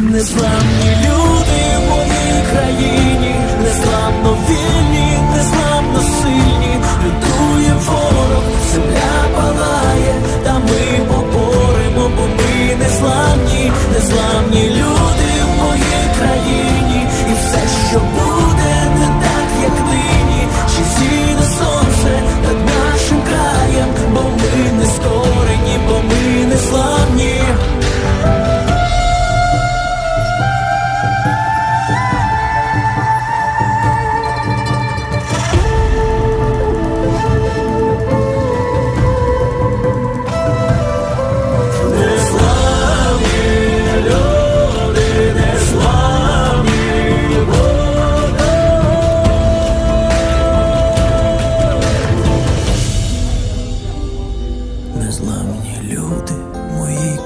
Незламні люди в моїй країні, незламно вільні, незламні люди мої.